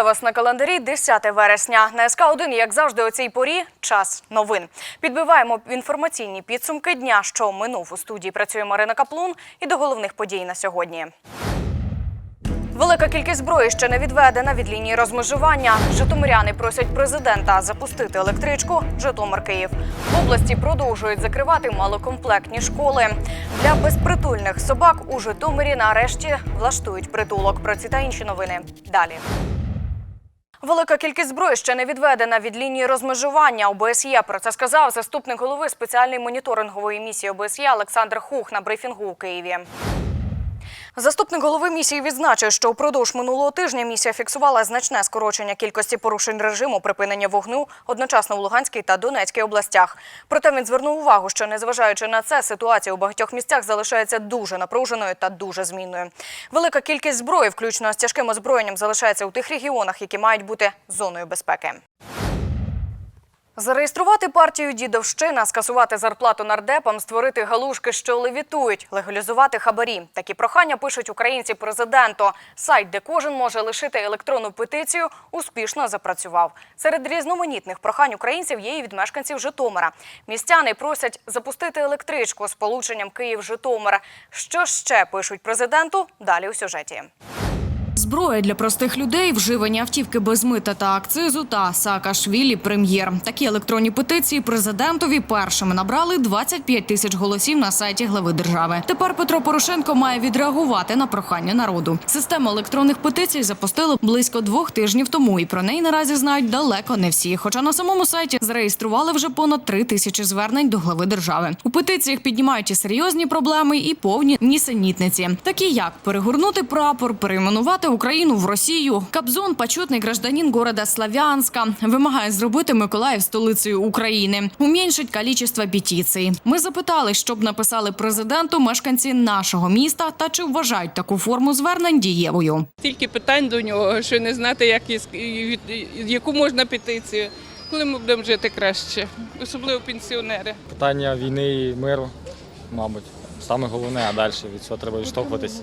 Вітаю вас на календарі 10 вересня. На СК 1 як завжди, о цій порі час новин. Підбиваємо інформаційні підсумки дня, що минув у студії. Працює Марина Каплун і до головних подій на сьогодні. Велика кількість зброї ще не відведена від лінії розмежування. Житомиряни просять президента запустити електричку Житомир Київ. В області продовжують закривати малокомплектні школи. Для безпритульних собак у Житомирі нарешті влаштують притулок. Про ці та інші новини далі. Велика кількість зброї ще не відведена від лінії розмежування ОБСЄ. Про це сказав заступник голови спеціальної моніторингової місії ОБСЄ Олександр Хух на брифінгу у Києві. Заступник голови місії відзначив, що впродовж минулого тижня місія фіксувала значне скорочення кількості порушень режиму припинення вогню одночасно у Луганській та Донецькій областях. Проте він звернув увагу, що незважаючи на це, ситуація у багатьох місцях залишається дуже напруженою та дуже змінною. Велика кількість зброї, включно з тяжким озброєнням, залишається у тих регіонах, які мають бути зоною безпеки. Зареєструвати партію Дідовщина, скасувати зарплату нардепам, створити галушки, що левітують, легалізувати хабарі. Такі прохання пишуть українці президенту. Сайт, де кожен може лишити електронну петицію, успішно запрацював. Серед різноманітних прохань українців є і від мешканців Житомира. Містяни просять запустити електричку з полученням Київ-Житомир. Що ще пишуть президенту? Далі у сюжеті. Зброя для простих людей, вживані автівки без мита та акцизу та Саакашвілі прем'єр. Такі електронні петиції президентові першими набрали 25 тисяч голосів на сайті глави держави. Тепер Петро Порошенко має відреагувати на прохання народу. Систему електронних петицій запустили близько двох тижнів тому, і про неї наразі знають далеко не всі. Хоча на самому сайті зареєстрували вже понад три тисячі звернень до глави держави. У петиціях піднімають і серйозні проблеми, і повні нісенітниці, такі як перегорнути прапор, перейменувати Україну в Росію. Кабзон, почетний гражданин города Славянська, вимагає зробити Миколаїв столицею України. Уменьшить кількість петицій. Ми запитали, щоб написали президенту мешканці нашого міста та чи вважають таку форму звернень дієвою. Стільки питань до нього, що не знати, як яку можна петицію. Коли ми будемо жити краще, особливо пенсіонери. Питання війни і миру, мабуть, саме головне, а далі від цього треба відштовхуватись.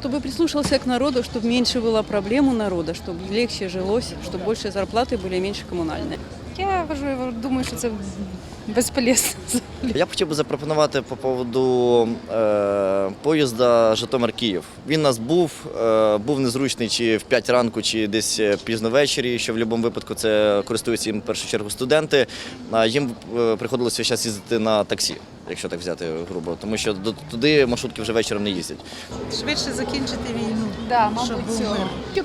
Чтобы прислушался к народу, чтобы меньше было проблем у народа, чтобы легче жилось, чтобы больше зарплаты были, меньше коммунальные. Я вважаю, думаю, що це безполезно. Я б хотів би запропонувати по поводу е, поїзда Житомир-Київ. Він у нас був, е, був незручний чи в 5 ранку, чи десь е, пізно ввечері, що в будь-якому випадку це користуються їм в першу чергу студенти. А їм е, приходилося зараз їздити на таксі, якщо так взяти грубо, тому що до- туди маршрутки вже вечором не їздять. швидше закінчити війну. Да, мабуть, був цього.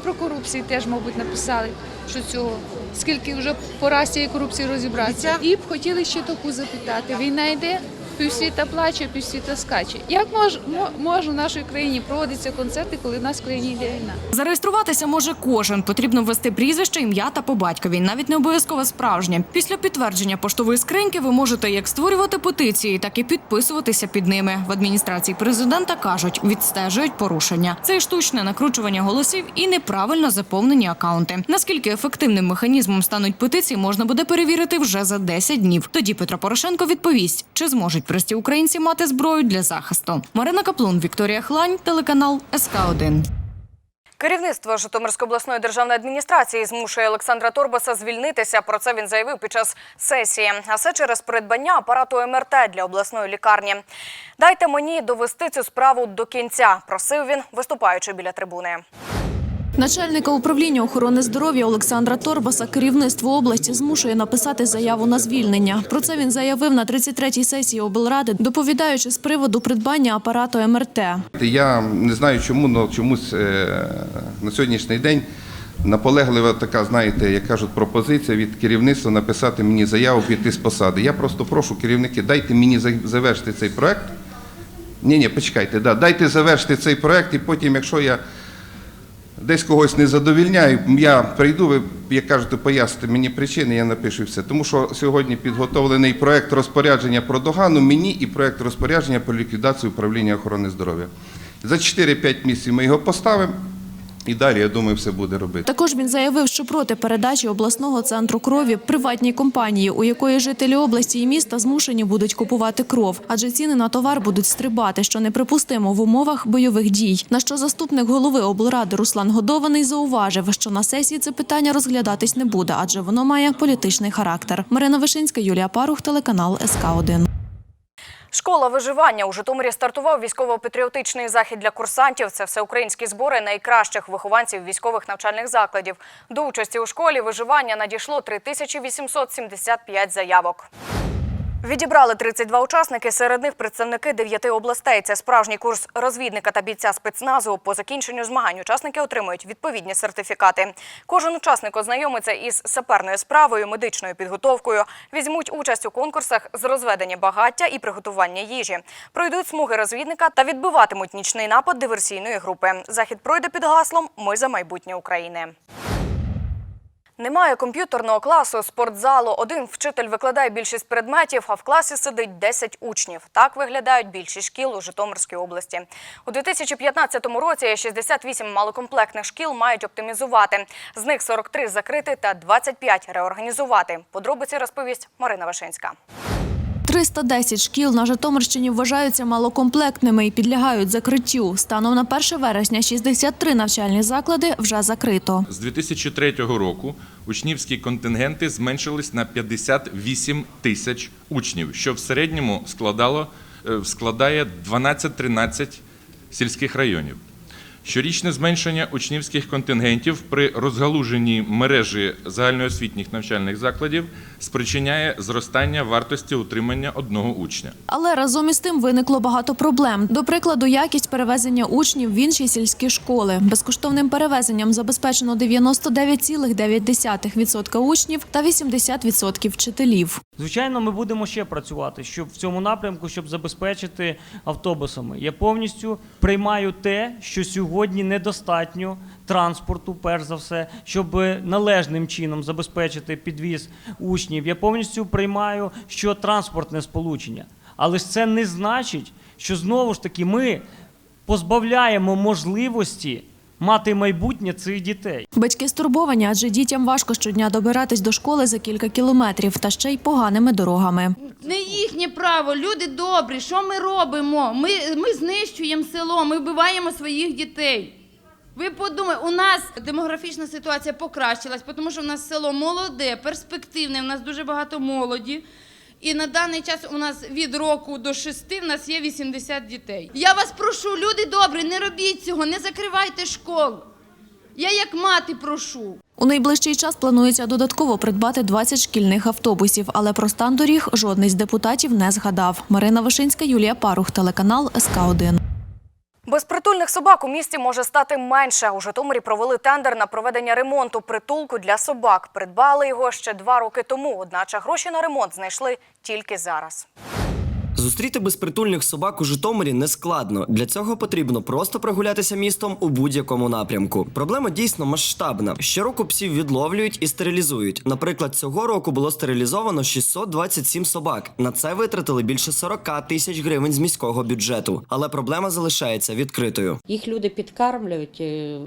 Про корупцію теж, мабуть, написали, що цього. Скільки вже пора з цією корупцією розібратися. І б хотіли ще таку запитати. Війна йде, півсвіта плаче, півсвіта скаче. Як мож, мо- може в нашій країні проводитися концерти, коли в нас в країні йде війна? Зареєструватися може кожен. Потрібно ввести прізвище, ім'я та по батькові, навіть не обов'язково справжнє. Після підтвердження поштової скриньки ви можете як створювати петиції, так і підписуватися під ними. В адміністрації президента кажуть, відстежують порушення. Це і штучне накручування голосів і неправильно заповнені акаунти. Наскільки ефективним механізмом стануть петиції, можна буде перевірити вже за 10 днів. Тоді Петро Порошенко відповість, чи зможуть прості українці мати зброю для захисту. Марина Каплун, Вікторія Хлань, телеканал СК 1 Керівництво Житомирської обласної державної адміністрації змушує Олександра Торбаса звільнитися. Про це він заявив під час сесії. А все через придбання апарату МРТ для обласної лікарні. Дайте мені довести цю справу до кінця. Просив він, виступаючи біля трибуни. Начальника управління охорони здоров'я Олександра Торбаса керівництво області змушує написати заяву на звільнення. Про це він заявив на 33-й сесії облради, доповідаючи з приводу придбання апарату МРТ. Я не знаю чому, але чомусь е, на сьогоднішній день наполеглива така, знаєте, як кажуть, пропозиція від керівництва написати мені заяву піти з посади. Я просто прошу керівники, дайте мені завершити цей проект. Ні, ні, почекайте, да, дайте завершити цей проект, і потім, якщо я десь когось не задовільняю, я прийду, ви, як кажете, поясните мені причини, я напишу все. Тому що сьогодні підготовлений проект розпорядження про догану мені і проект розпорядження про ліквідацію управління охорони здоров'я. За 4-5 місяців ми його поставимо. І далі, я думаю, все буде робити. Також він заявив, що проти передачі обласного центру крові приватній компанії, у якої жителі області і міста змушені будуть купувати кров, адже ціни на товар будуть стрибати, що неприпустимо в умовах бойових дій. На що заступник голови облради Руслан Годований зауважив, що на сесії це питання розглядатись не буде, адже воно має політичний характер. Марина Вишинська, Юлія Парух, телеканал СК 1 Школа виживання у Житомирі стартував військово-патріотичний захід для курсантів. Це всеукраїнські збори найкращих вихованців військових навчальних закладів. До участі у школі виживання надійшло 3875 заявок. Відібрали 32 учасники, серед них представники дев'яти областей. Це справжній курс розвідника та бійця спецназу. По закінченню змагань учасники отримують відповідні сертифікати. Кожен учасник ознайомиться із саперною справою, медичною підготовкою, візьмуть участь у конкурсах з розведення багаття і приготування їжі. Пройдуть смуги розвідника та відбиватимуть нічний напад диверсійної групи. Захід пройде під гаслом Ми за майбутнє України. Немає комп'ютерного класу, спортзалу. Один вчитель викладає більшість предметів, а в класі сидить 10 учнів. Так виглядають більшість шкіл у Житомирській області. У 2015 році 68 малокомплектних шкіл мають оптимізувати. З них 43 закрити та 25 реорганізувати. Подробиці розповість Марина Вишинська. 310 шкіл на Житомирщині вважаються малокомплектними і підлягають закриттю. Станом на 1 вересня 63 навчальні заклади вже закрито. З 2003 року учнівські контингенти зменшились на 58 тисяч учнів, що в середньому складало, е, складає 12-13 сільських районів. Щорічне зменшення учнівських контингентів при розгалуженні мережі загальноосвітніх навчальних закладів спричиняє зростання вартості утримання одного учня. Але разом із тим виникло багато проблем. До прикладу, якість перевезення учнів в інші сільські школи. Безкоштовним перевезенням забезпечено 99,9% учнів та 80% вчителів. Звичайно, ми будемо ще працювати, щоб в цьому напрямку, щоб забезпечити автобусами. Я повністю приймаю те, що сьогодні недостатньо транспорту, перш за все, щоб належним чином забезпечити підвіз учнів. Я повністю приймаю, що транспортне сполучення. Але ж це не значить, що знову ж таки ми позбавляємо можливості мати майбутнє цих дітей. Батьки стурбовані, адже дітям важко щодня добиратись до школи за кілька кілометрів та ще й поганими дорогами. Не їхнє право, люди добрі. Що ми робимо? Ми, ми знищуємо село, ми вбиваємо своїх дітей. Ви подумайте, у нас демографічна ситуація покращилась, тому що в нас село молоде, перспективне, в нас дуже багато молоді. І на даний час у нас від року до шести в нас є 80 дітей. Я вас прошу, люди добрі, не робіть цього, не закривайте школ. Я як мати прошу. У найближчий час планується додатково придбати 20 шкільних автобусів, але про стан доріг жодний з депутатів не згадав. Марина Вишинська, Юлія Парух, телеканал СК 1 Безпритульних собак у місті може стати менше. У Житомирі провели тендер на проведення ремонту притулку для собак. Придбали його ще два роки тому. Одначе гроші на ремонт знайшли тільки зараз. Зустріти безпритульних собак у Житомирі не складно. Для цього потрібно просто прогулятися містом у будь-якому напрямку. Проблема дійсно масштабна. Щороку псів відловлюють і стерилізують. Наприклад, цього року було стерилізовано 627 собак. На це витратили більше 40 тисяч гривень з міського бюджету. Але проблема залишається відкритою. Їх люди підкармлюють, е,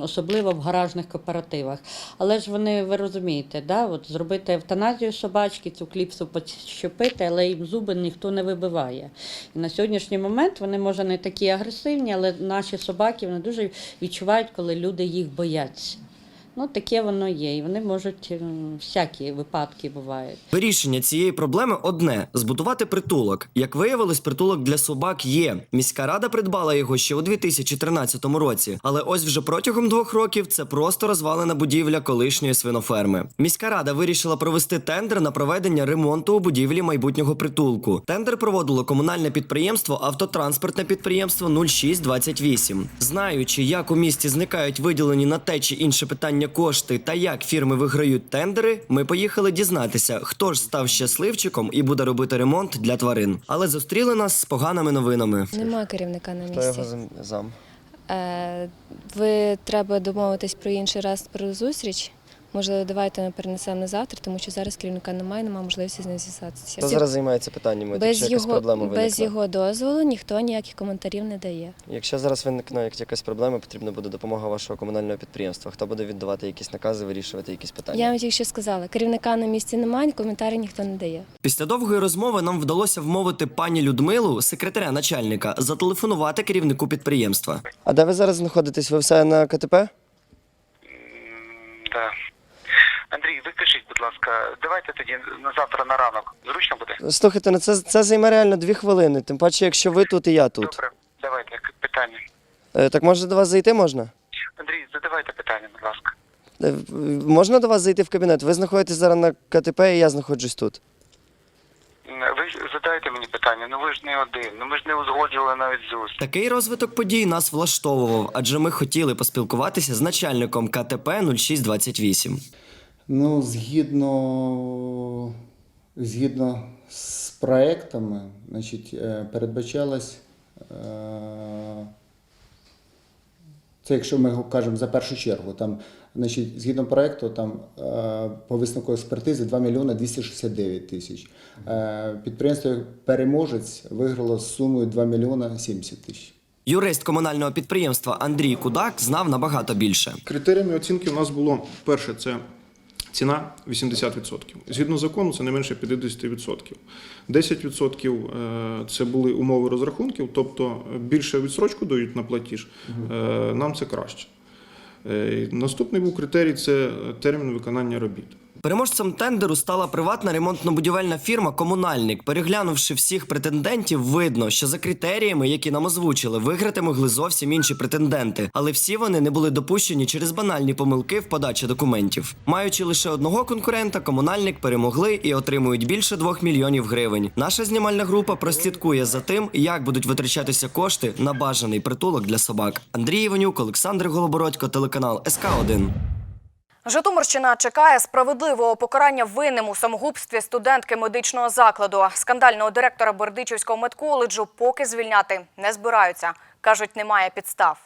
особливо в гаражних кооперативах. Але ж вони, ви розумієте, да? От зробити евтаназію собачки, цю кліпсу підщепити, але їм зуби ніхто не вибиває. І на сьогоднішній момент вони, може, не такі агресивні, але наші собаки вони дуже відчувають, коли люди їх бояться. Ну, таке воно є. І вони можуть всякі випадки бувають. Вирішення цієї проблеми одне збудувати притулок. Як виявилось, притулок для собак є. Міська рада придбала його ще у 2013 році. Але ось вже протягом двох років це просто розвалена будівля колишньої свиноферми. Міська рада вирішила провести тендер на проведення ремонту у будівлі майбутнього притулку. Тендер проводило комунальне підприємство Автотранспортне підприємство 0628. Знаючи, як у місті зникають виділені на те чи інше питання кошти та як фірми виграють тендери, ми поїхали дізнатися, хто ж став щасливчиком і буде робити ремонт для тварин. Але зустріли нас з поганими новинами. Немає керівника на Хто місці. його зам- зам? Е, ви треба домовитись про інший раз про зустріч. Можливо, давайте ми перенесемо на завтра, тому що зараз керівника немає, немає можливості з ним зв'язатися. Хто зараз займається питаннями? без якщо якась його, без його дозволу ніхто ніяких коментарів не дає. Якщо зараз виникне якась проблема, потрібна буде допомога вашого комунального підприємства. Хто буде віддавати якісь накази, вирішувати якісь питання? Я вам тільки що сказала, керівника на місці немає, коментарі ніхто не дає. Після довгої розмови нам вдалося вмовити пані Людмилу, секретаря начальника, зателефонувати керівнику підприємства. А де ви зараз знаходитесь? Ви все на КТП? Да. Андрій, викажіть, будь ласка, давайте тоді на завтра на ранок. Зручно буде? Слухайте, ну це, це займе реально дві хвилини. Тим паче, якщо ви тут і я тут. Добре, давайте питання. Е, Так може до вас зайти можна? Андрій, задавайте питання, будь ласка. Е, Можна до вас зайти в кабінет? Ви знаходитесь зараз на КТП, і я знаходжусь тут. Ви задайте мені питання, ну ви ж не один, ну ми ж не узгодили навіть зустріч. Такий розвиток подій нас влаштовував, адже ми хотіли поспілкуватися з начальником КТП 0628. Ну, згідно, згідно з проектами, значить, е, передбачалось. е, Це якщо ми кажемо за першу чергу, там, значить, згідно проекту, там е, по висновку експертизи 2 мільйони 269 тисяч. Підприємство переможець виграло з сумою 2 мільйони 70 тисяч. Юрист комунального підприємства Андрій Кудак знав набагато більше. Критеріями оцінки у нас було перше це ціна 80%. Згідно закону, це не менше 50%. 10% е, це були умови розрахунків, тобто більше відсрочку дають на платіж, е, нам це краще. Е, Наступний був критерій це термін виконання робіт. Переможцем тендеру стала приватна ремонтно-будівельна фірма Комунальник. Переглянувши всіх претендентів, видно, що за критеріями, які нам озвучили, виграти могли зовсім інші претенденти, але всі вони не були допущені через банальні помилки в подачі документів. Маючи лише одного конкурента, комунальник перемогли і отримують більше двох мільйонів гривень. Наша знімальна група прослідкує за тим, як будуть витрачатися кошти на бажаний притулок для собак. Андрій Іванюк, Олександр Голобородько, телеканал СК 1 Житомирщина чекає справедливого покарання винним у самогубстві студентки медичного закладу. Скандального директора Бердичівського медколеджу поки звільняти не збираються. Кажуть, немає підстав.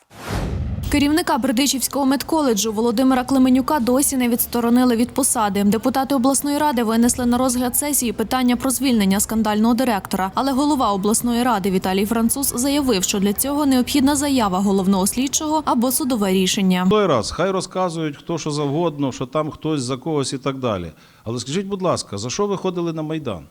Керівника Бердичівського медколеджу Володимира Клеменюка досі не відсторонили від посади. Депутати обласної ради винесли на розгляд сесії питання про звільнення скандального директора. Але голова обласної ради Віталій Француз заявив, що для цього необхідна заява головного слідчого або судове рішення. Той раз хай розказують хто що завгодно, що там хтось за когось і так далі. Але скажіть, будь ласка, за що ви ходили на Майдан?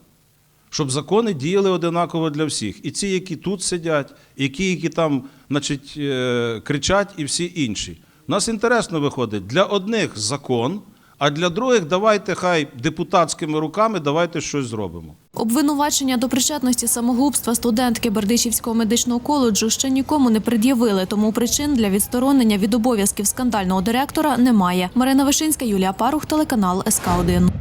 Щоб закони діяли одинаково для всіх. І ці, які тут сидять, і ті, які там значить, е, кричать, і всі інші. Нас інтересно виходить, для одних закон, а для других давайте хай депутатськими руками давайте щось зробимо. Обвинувачення до причетності самогубства студентки Бердичівського медичного коледжу ще нікому не пред'явили, тому причин для відсторонення від обов'язків скандального директора немає. Марина Вишинська, Юлія Парух, телеканал СК 1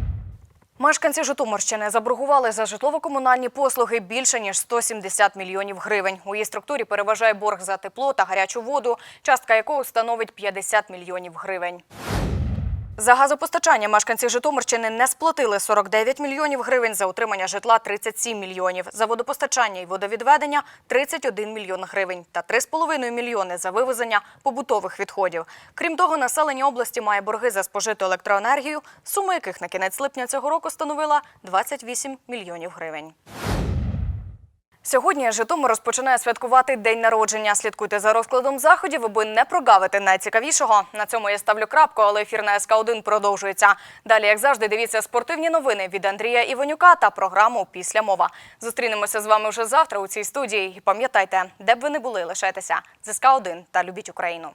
Мешканці Житомирщини заборгували за житлово-комунальні послуги більше ніж 170 мільйонів гривень. У її структурі переважає борг за тепло та гарячу воду, частка якого становить 50 мільйонів гривень. За газопостачання мешканці Житомирщини не сплатили 49 мільйонів гривень, за утримання житла 37 мільйонів, за водопостачання і водовідведення 31 мільйон гривень та 3,5 мільйони за вивезення побутових відходів. Крім того, населення області має борги за спожиту електроенергію, сума яких на кінець липня цього року становила 28 мільйонів гривень. Сьогодні Житомир розпочинає святкувати день народження. Слідкуйте за розкладом заходів, аби не прогавити найцікавішого. На цьому я ставлю крапку, але ефір на СК 1 продовжується. Далі, як завжди, дивіться спортивні новини від Андрія Іванюка та програму Після мова. Зустрінемося з вами вже завтра у цій студії. І пам'ятайте, де б ви не були, лишайтеся з СК 1 та любіть Україну.